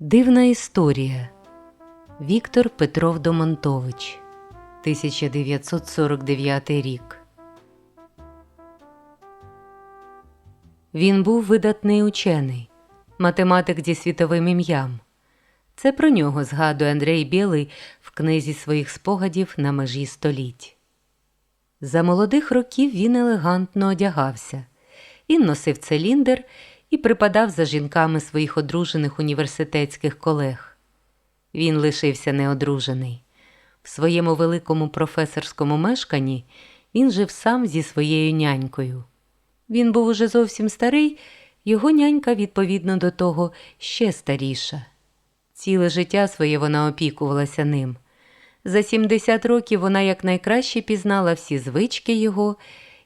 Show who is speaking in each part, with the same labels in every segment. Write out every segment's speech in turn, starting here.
Speaker 1: Дивна історія. Віктор Петров Домонтович, 1949 рік. Він був видатний учений, математик зі світовим ім'ям. Це про нього згадує Андрей Білий в книзі своїх спогадів на межі століть. За молодих років він елегантно одягався. Він носив циліндр і припадав за жінками своїх одружених університетських колег. Він лишився неодружений. В своєму великому професорському мешканні він жив сам зі своєю нянькою. Він був уже зовсім старий, його нянька, відповідно до того, ще старіша. Ціле життя своє вона опікувалася ним. За 70 років вона якнайкраще пізнала всі звички його,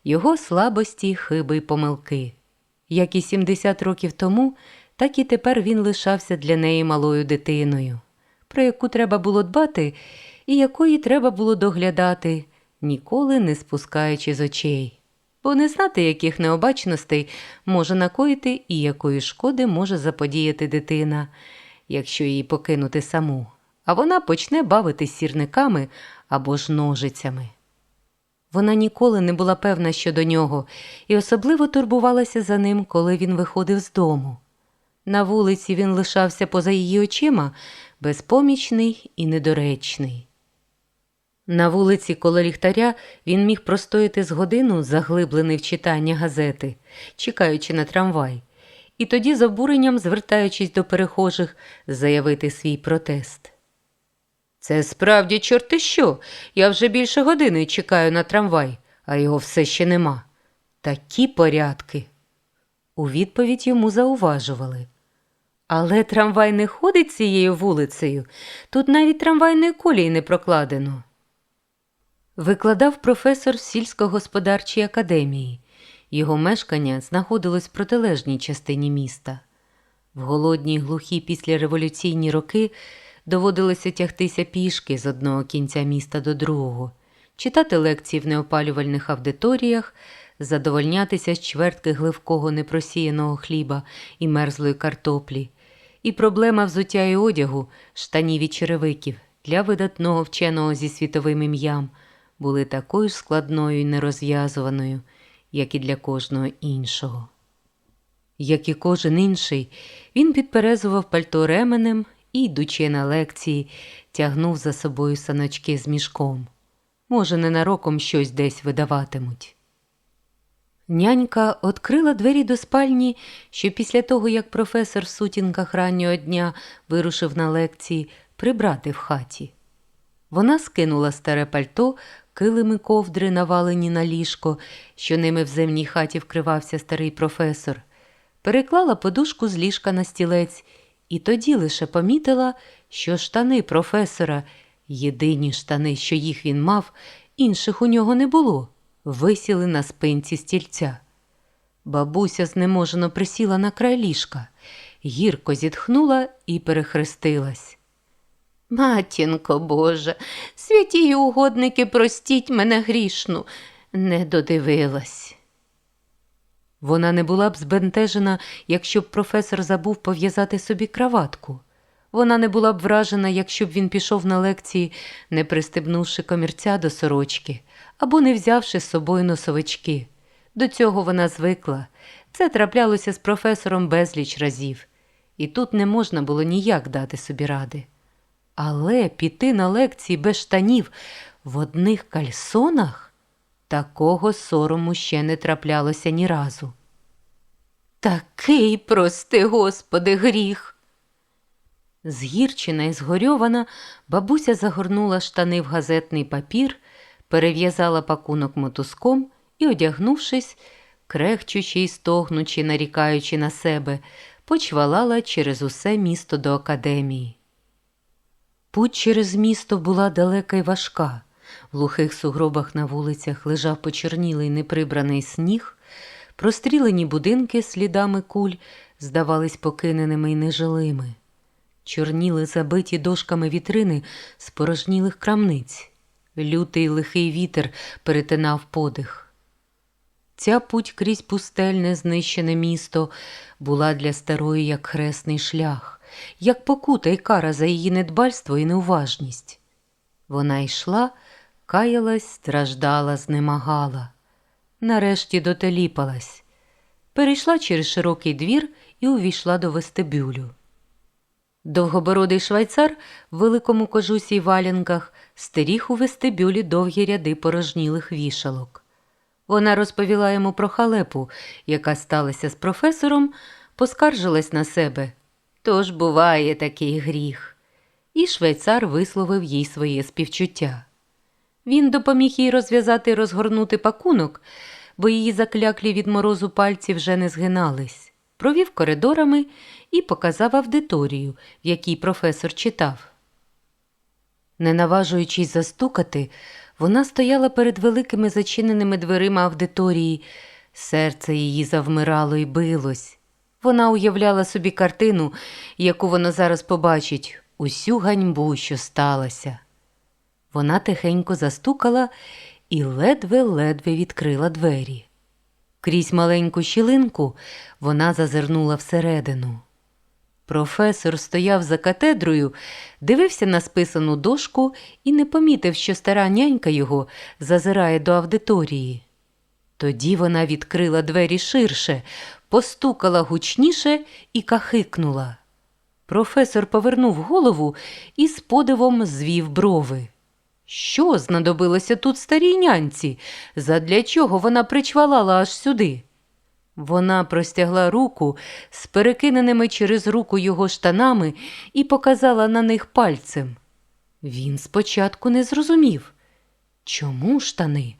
Speaker 1: його слабості, хиби й помилки. Як і 70 років тому, так і тепер він лишався для неї малою дитиною, про яку треба було дбати і якої треба було доглядати, ніколи не спускаючи з очей, бо не знати, яких необачностей може накоїти і якої шкоди може заподіяти дитина, якщо її покинути саму, а вона почне бавитись сірниками або ж ножицями. Вона ніколи не була певна щодо нього і особливо турбувалася за ним, коли він виходив з дому. На вулиці він лишався поза її очима, безпомічний і недоречний. На вулиці коло ліхтаря він міг простояти з годину, заглиблений в читання газети, чекаючи на трамвай, і тоді з обуренням, звертаючись до перехожих, заявити свій протест. Це справді чорти що. Я вже більше години чекаю на трамвай, а його все ще нема. Такі порядки. У відповідь йому зауважували. Але трамвай не ходить цією вулицею, тут навіть трамвайної колії не прокладено. Викладав професор сільськогосподарчій академії. Його мешкання знаходилось в протилежній частині міста. В голодні глухі післяреволюційні роки доводилося тягтися пішки з одного кінця міста до другого, читати лекції в неопалювальних аудиторіях, задовольнятися з чвертки гливкого непросіяного хліба і мерзлої картоплі, і проблема взуття і одягу, штанів і черевиків для видатного вченого зі світовим ім'ям були такою складною і нерозв'язуваною, як і для кожного іншого. Як і кожен інший, він підперезував пальто ременем і, йдучи на лекції, тягнув за собою саночки з мішком. Може, ненароком щось десь видаватимуть. Нянька відкрила двері до спальні, що після того, як професор в сутінках раннього дня вирушив на лекції, прибрати в хаті. Вона скинула старе пальто, килими ковдри, навалені на ліжко, що ними в земній хаті вкривався старий професор, переклала подушку з ліжка на стілець і тоді лише помітила, що штани професора, єдині штани, що їх він мав, інших у нього не було, висіли на спинці стільця. Бабуся знеможено присіла на край ліжка, гірко зітхнула і перехрестилась. Матінко Божа, святі угодники, простіть мене грішну, не додивилась. Вона не була б збентежена, якщо б професор забув пов'язати собі краватку. Вона не була б вражена, якщо б він пішов на лекції, не пристебнувши комірця до сорочки або не взявши з собою носовички. До цього вона звикла. Це траплялося з професором безліч разів, і тут не можна було ніяк дати собі ради. Але піти на лекції без штанів в одних кальсонах такого сорому ще не траплялося ні разу. Такий, прости, Господи, гріх. Згірчена і згорьована, бабуся загорнула штани в газетний папір, перев'язала пакунок мотузком і, одягнувшись, крехчучи й стогнучи, нарікаючи на себе, почвалала через усе місто до академії. Путь через місто була далека й важка. В глухих сугробах на вулицях лежав почернілий неприбраний сніг, прострілені будинки слідами куль здавались покиненими й нежилими. Чорніли забиті дошками вітрини з порожнілих крамниць. Лютий лихий вітер перетинав подих. Ця путь крізь пустельне знищене місто була для старої як хресний шлях, як покута й кара за її недбальство і неуважність. Вона йшла, каялась, страждала, знемагала. Нарешті дотеліпалась. Перейшла через широкий двір і увійшла до вестибюлю. Довгобородий швайцар в великому кожусі й валянках стеріг у вестибюлі довгі ряди порожнілих вішалок. Вона розповіла йому про халепу, яка сталася з професором, поскаржилась на себе. Тож буває такий гріх. І швейцар висловив їй своє співчуття. Він допоміг їй розв'язати і розгорнути пакунок, бо її закляклі від морозу пальці вже не згинались, провів коридорами і показав аудиторію, в якій професор читав. Не наважуючись застукати, вона стояла перед великими зачиненими дверима аудиторії. Серце її завмирало і билось. Вона уявляла собі картину, яку вона зараз побачить, усю ганьбу, що сталася. Вона тихенько застукала і ледве-ледве відкрила двері. Крізь маленьку щілинку вона зазирнула всередину. Професор стояв за катедрою, дивився на списану дошку і не помітив, що стара нянька його зазирає до аудиторії. Тоді вона відкрила двері ширше, постукала гучніше і кахикнула. Професор повернув голову і з подивом звів брови. Що знадобилося тут старій нянці? Задля чого вона причвалала аж сюди? Вона простягла руку з перекиненими через руку його штанами і показала на них пальцем. Він спочатку не зрозумів. Чому штани?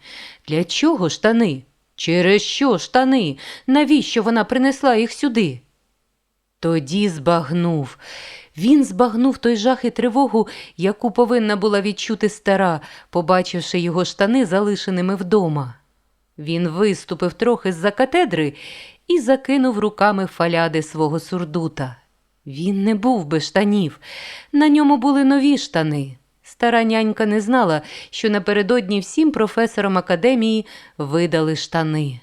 Speaker 1: Для чого штани? Через що штани? Навіщо вона принесла їх сюди? Тоді збагнув. Він збагнув той жах і тривогу, яку повинна була відчути стара, побачивши його штани залишеними вдома. Він виступив трохи з-за катедри і закинув руками фаляди свого сурдута. Він не був без штанів, на ньому були нові штани. Стара нянька не знала, що напередодні всім професорам академії видали штани.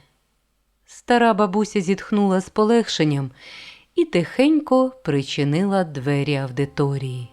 Speaker 1: Стара бабуся зітхнула з полегшенням і тихенько причинила двері аудиторії.